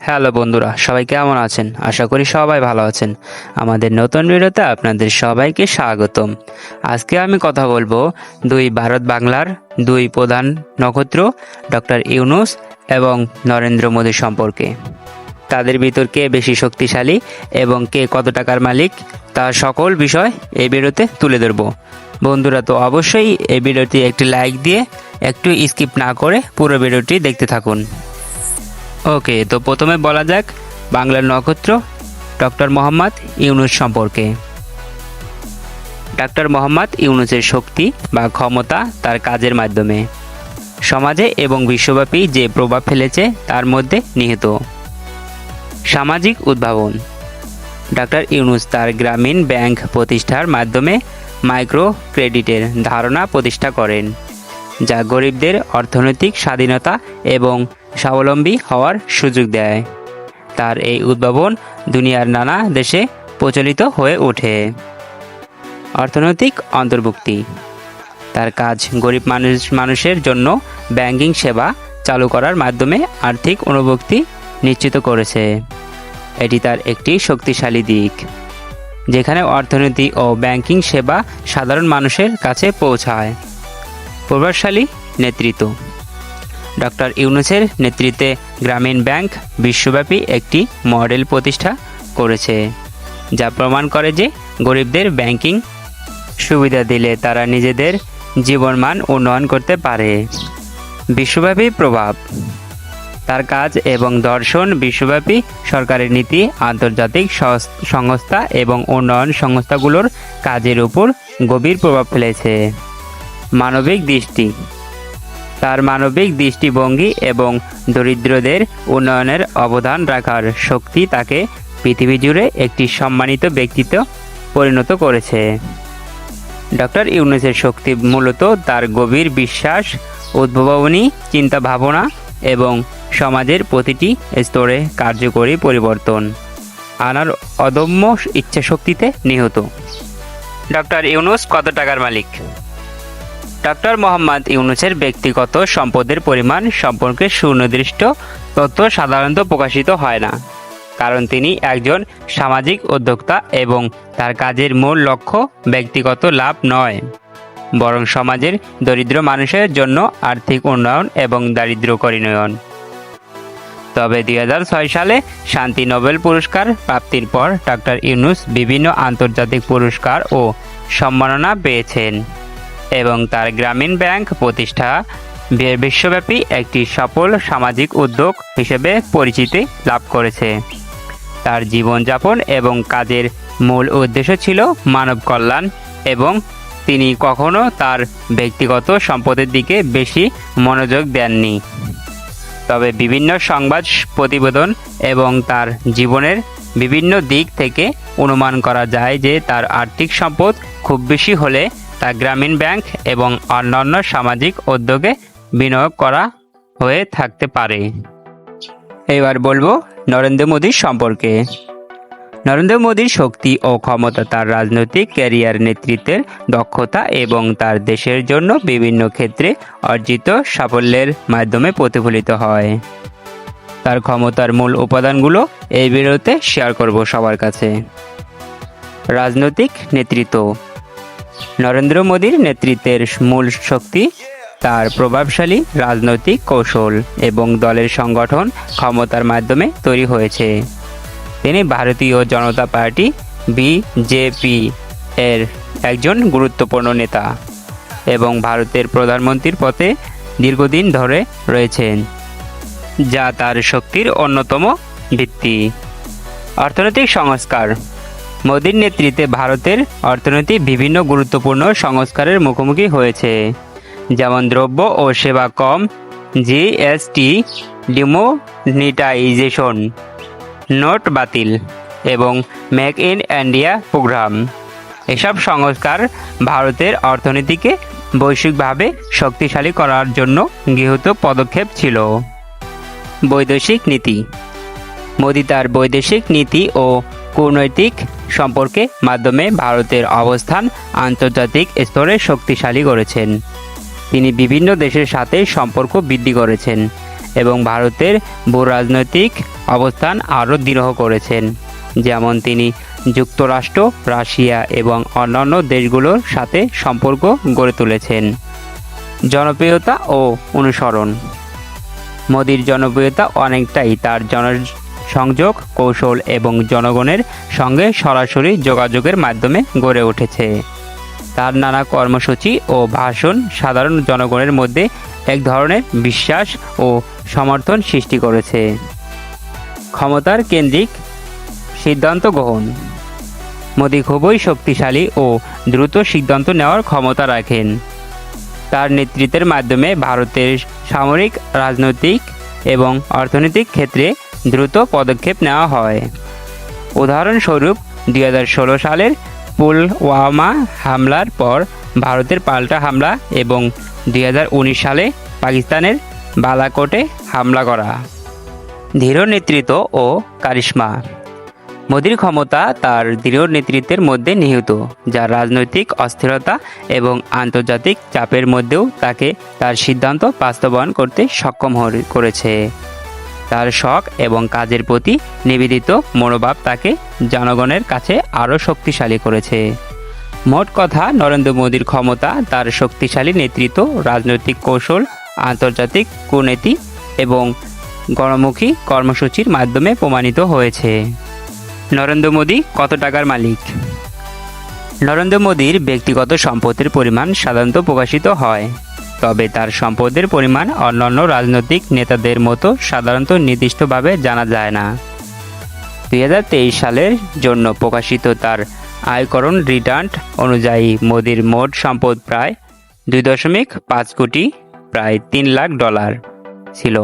Hello বন্ধুরা, সবাই কেমন আছেন? আশা করি সবাই ভালো আছেন। আমাদের নতুন ভিডিওতে আপনাদের সবাইকে স্বাগতম। আজকে আমি কথা বলব দুই ভারত বাংলার দুই প্রধান নক্ষত্র, ডক্টর ইউনুস এবং নরেন্দ্র মোদী সম্পর্কে। তাদের ভিতর কে বেশি শক্তিশালী এবং কে কত টাকার মালিক, তার সকল বিষয় এই ভিডিওতে তুলে ধরব। বন্ধুরা, তো অবশ্যই এই ভিডিওটি একটি লাইক দিয়ে একটু স্কিপ না করে পুরো ভিডিওটি দেখতে থাকুন। ওকে, তো প্রথমে বলা যাক বাংলার নক্ষত্র, ডক্টর মোহাম্মদ ইউনুস সম্পর্কে। ডক্টর মোহাম্মদ ইউনুসের শক্তি বা ক্ষমতা তার কাজের মাধ্যমে। সমাজে এবং বিশ্বব্যাপী যে প্রভাব ফেলেছে তার মধ্যে নিহিত। সামাজিক উদ্ভাবন। ডক্টর ইউনুস তার গ্রামীণ ব্যাংক প্রতিষ্ঠার মাধ্যমে মাইক্রো ক্রেডিটের ধারণা প্রতিষ্ঠা করেন। যা গরিবদের অর্থনৈতিক স্বাধীনতা এবং স্বাবলম্বী হওয়ার সুযোগ দেয়। তার এই উদ্ভাবন দুনিয়ার নানা দেশে প্রচলিত হয়ে ওঠে। অর্থনৈতিক অন্তর্ভুক্তি। তার কাজ গরিব মানুষ, মানুষের জন্য ব্যাংকিং সেবা চালু করার মাধ্যমে আর্থিক অনুভূতি নিশ্চিত করেছে। এটি তার একটি শক্তিশালী দিক, যেখানে অর্থনীতি ও ব্যাংকিং সেবা সাধারণ মানুষের কাছে পৌঁছায়। প্রভাবশালী নেতৃত্ব। ডক্টর ইউনুসের নেতৃত্বে গ্রামীণ ব্যাংক বিশ্বব্যাপী একটি মডেল প্রতিষ্ঠা করেছে, যা প্রমাণ করে যে গরিবদের ব্যাংকিং সুবিধা দিলে তারা নিজেদের জীবনমান উন্নয়ন করতে পারে। বিশ্বব্যাপী প্রভাব। তার কাজ এবং দর্শন বিশ্বব্যাপী সরকারের নীতি, আন্তর্জাতিক সস- সংস্থা এবং উন্নয়ন সংস্থাগুলোর কাজের উপর গভীর প্রভাব ফেলেছে। মানবিক দৃষ্টি। তার মানবিক দৃষ্টিভঙ্গি এবং দরিদ্রদের উন্নয়নের অবদান রাখার শক্তি তাকে পৃথিবী জুড়ে একটি সম্মানিত ব্যক্তিত্ব পরিণত করেছে। ডক্টর ইউনুসের শক্তি মূলত তার গভীর বিশ্বাস, উদ্ভাবনী চিন্তা ভাবনা এবং সমাজের প্রতিটি স্তরে কার্যকরী পরিবর্তন আনার অদম্য ইচ্ছাশক্তিতে নিহত। ডক্টর ইউনুস কত টাকার মালিক? ডক্টর মোহাম্মদ ইউনুসের ব্যক্তিগত সম্পদের পরিমাণ সম্পর্কে সুনির্দিষ্ট তথ্য সাধারণত প্রকাশিত হয় না, কারণ তিনি একজন সামাজিক উদ্যোক্তা এবং তার কাজের মূল লক্ষ্য ব্যক্তিগত লাভ নয়। বরং সমাজের দরিদ্র মানুষের জন্য আর্থিক উন্নয়ন এবং দারিদ্র দারিদ্র্যকরীণয়ন। তবে দুই হাজার ছয় সালে শান্তি নোবেল পুরস্কার প্রাপ্তির পর ডক্টর ইউনুস বিভিন্ন আন্তর্জাতিক পুরস্কার ও সম্মাননা পেয়েছেন। এবং তার গ্রামীণ ব্যাংক প্রতিষ্ঠা বিশ্বব্যাপী একটি সফল সামাজিক উদ্যোগ হিসেবে পরিচিতি লাভ করেছে। তার জীবনযাপন এবং কাজের মূল উদ্দেশ্য ছিল মানব কল্যাণ এবং তিনি কখনো তার ব্যক্তিগত সম্পদের দিকে বেশি মনোযোগ দেননি। তবে বিভিন্ন সংবাদ প্রতিবেদন এবং তার জীবনের বিভিন্ন দিক থেকে অনুমান করা যায় যে তার আর্থিক সম্পদ খুব বেশি হলে গ্রামীণ ব্যাংক এবং অন্যান্য সামাজিক উদ্যোগে বিনিয়োগ করা হয়ে থাকতে পারে। এবার বলব নরেন্দ্র মোদীর সম্পর্কে। নরেন্দ্র মোদীর শক্তি ও ক্ষমতা তার রাজনৈতিক ক্যারিয়ার নেতৃত্বের দক্ষতা এবং তার দেশের জন্য বিভিন্ন ক্ষেত্রে অর্জিত সাফল্যের মাধ্যমে প্রতিফলিত হয়। তার ক্ষমতার মূল উপাদানগুলো এই ভিডিওতে শেয়ার করব সবার কাছে। রাজনৈতিক নেতৃত্ব। নরেন্দ্র মোদীর নেতৃত্বের মূল শক্তি, তার প্রভাবশালী রাজনৈতিক কৌশল এবং দলের সংগঠন ক্ষমতার মাধ্যমে তৈরি হয়েছে। তিনি ভারতীয় জনতা পার্টি বিজেপি এর একজন গুরুত্বপূর্ণ নেতা এবং ভারতের প্রধানমন্ত্রীর পথে দীর্ঘদিন ধরে রয়েছেন, যা তার শক্তির অন্যতম ভিত্তি। অর্থনৈতিক সংস্কার মোদীর নেতৃত্বে ভারতের অর্থনীতি বিভিন্ন গুরুত্বপূর্ণ সংস্কারের মুখোমুখি হয়েছে। যেমন দ্রব্য ও সেবা কম জিএসটি ডিমোনিটাইজেশন, নোট বাতিল এবং মেক ইন ইন্ডিয়া প্রোগ্রাম। এসব সংস্কার ভারতের অর্থনীতিকে বৈশ্বিকভাবে শক্তিশালী করার জন্য গৃহীত পদক্ষেপ ছিল। বৈদেশিক নীতি। মোদি তার বৈদেশিক নীতি ও কূটনৈতিক সম্পর্কে মাধ্যমে ভারতের অবস্থান আন্তর্জাতিক স্তরে শক্তিশালী করেছেন। তিনি বিভিন্ন দেশের সাথে সম্পর্ক বৃদ্ধি করেছেন এবং ভারতের ভূ রাজনৈতিক অবস্থান আরও দৃঢ় করেছেন। যেমন তিনি যুক্তরাষ্ট্র, রাশিয়া এবং অন্যান্য দেশগুলোর সাথে সম্পর্ক গড়ে তুলেছেন। জনপ্রিয়তা ও অনুসরণ। মোদির জনপ্রিয়তা অনেকটাই তার জনসংযোগ কৌশল এবং জনগণের সঙ্গে সরাসরি যোগাযোগের মাধ্যমে গড়ে উঠেছে। তার নানা কর্মসূচি ও ভাষণ সাধারণ জনগণের মধ্যে এক ধরনের বিশ্বাস ও সমর্থন সৃষ্টি করেছে। ক্ষমতার কেন্দ্রিক সিদ্ধান্ত গ্রহণ। মোদি খুবই শক্তিশালী ও দ্রুত সিদ্ধান্ত নেওয়ার ক্ষমতা রাখেন। তার নেতৃত্বের মাধ্যমে ভারতের সামরিক, রাজনৈতিক এবং অর্থনৈতিক ক্ষেত্রে দ্রুত পদক্ষেপ নেওয়া হয়। উদাহরণস্বরূপ, দুই হাজার ষোলো সালের পুলওয়ামা হামলার পর ভারতের পাল্টা হামলা এবং দুই হাজার উনিশ সালে পাকিস্তানের বালাকোটে হামলা করা। দৃঢ় নেতৃত্ব ও কারিশ্মা। মোদির ক্ষমতা তার দৃঢ় নেতৃত্বের মধ্যে নিহিত যা রাজনৈতিক অস্থিরতা এবং আন্তর্জাতিক চাপের মধ্যেও তাকে তার সিদ্ধান্ত বাস্তবায়ন করতে সক্ষম করেছে। তার শখ এবং কাজের প্রতি নিবেদিত মনোভাব তাকে জনগণের কাছে আরও শক্তিশালী করেছে। মোট কথা, নরেন্দ্র মোদীর ক্ষমতা, তার শক্তিশালী নেতৃত্ব, রাজনৈতিক কৌশল, আন্তর্জাতিক কূটনীতি এবং গণমুখী কর্মসূচির মাধ্যমে প্রমাণিত হয়েছে। নরেন্দ্র মোদী কত টাকার মালিক? নরেন্দ্র মোদীর ব্যক্তিগত সম্পত্তির পরিমাণ সাধারণত প্রকাশিত হয়। তবে তার সম্পদের পরিমাণ অন্যান্য রাজনৈতিক নেতাদের মতো সাধারণত নির্দিষ্টভাবে জানা যায় না। দুই হাজার তেইশ সালের জন্য প্রকাশিত তার আয়করণ রিটার্ন অনুযায়ী মোদির মোট সম্পদ প্রায় দুই দশমিক পাঁচ কোটি, প্রায় তিন লাখ ডলার ছিল।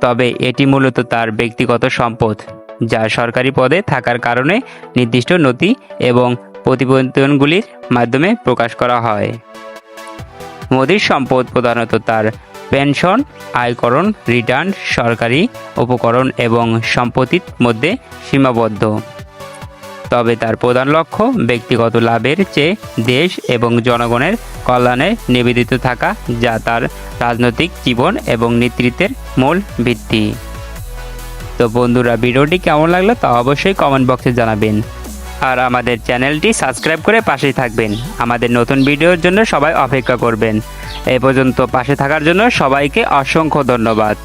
তবে এটি মূলত তার ব্যক্তিগত সম্পদ, যা সরকারি পদে থাকার কারণে নির্দিষ্ট নথি এবং প্রতিবেদনগুলির মাধ্যমে প্রকাশ করা হয়। মোদির সম্পদ প্রধানত তার পেনশন, আয়করণ, রিটার্ন, সরকারি উপকরণ এবং সম্পত্তির মধ্যে সীমাবদ্ধ। তবে তার প্রধান লক্ষ্য ব্যক্তিগত লাভের চেয়ে দেশ এবং জনগণের কল্যাণে নিবেদিত থাকা, যা তার রাজনৈতিক জীবন এবং নেতৃত্বের মূল ভিত্তি। তো বন্ধুরা, ভিডিওটি কেমন লাগল তা অবশ্যই কমেন্ট বক্সে জানাবেন। আর আমাদের চ্যানেলটি সাবস্ক্রাইব করে পাশেই থাকবেন। আমাদের নতুন ভিডিওর জন্য সবাই অপেক্ষা করবেন। এ পর্যন্ত পাশে থাকার জন্য সবাইকে অসংখ্য ধন্যবাদ।